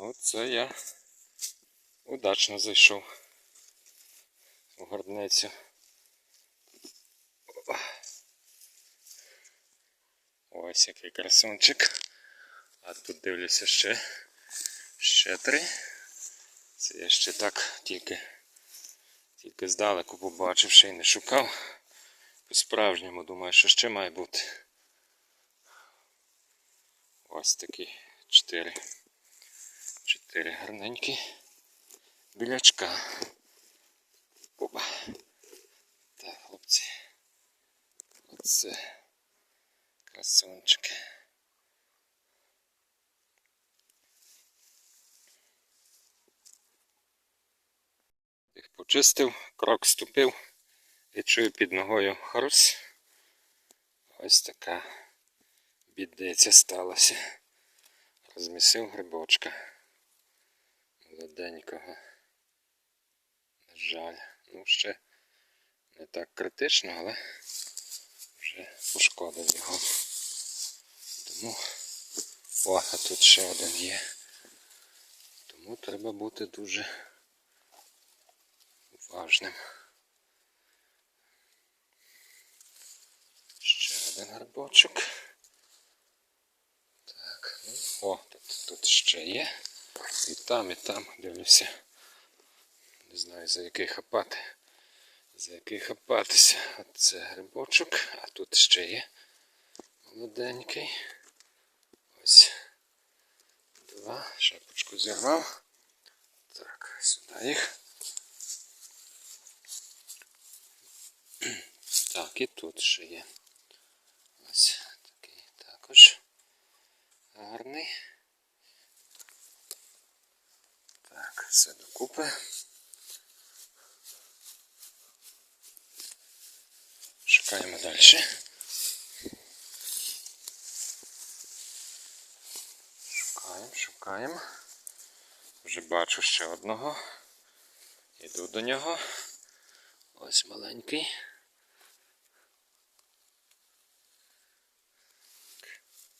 Ну, це я удачно зайшов у гордницю. Ось який красунчик. А тут дивлюся ще, ще три. Це я ще так тільки, тільки здалеку побачив, ще й не шукав. По-справжньому думаю, що ще має бути. Ось такі чотири. Чотири гарненькі білячка. Опа. Так, хлопці. Оце красунчики. Їх почистив, крок ступив і чую під ногою хрус. Ось така бідниця сталася. Розмісив грибочка молоденького. На жаль, ну ще не так критично, але вже пошкодив його. Тому о, а тут ще один є. Тому треба бути дуже уважним. Ще один грибочок. Так, ну, о, тут, тут ще є. І там, і там дивлюся. Не знаю за який хапати. За який хапатися. Оце грибочок, а тут ще є молоденький. Ось два. Шапочку зірвав. Так, сюди їх. Так, і тут ще є. Ось такий також гарний. Так, все докупи. Шукаємо далі. Шукаємо, шукаємо. Вже бачу ще одного. Іду до нього. Ось маленький.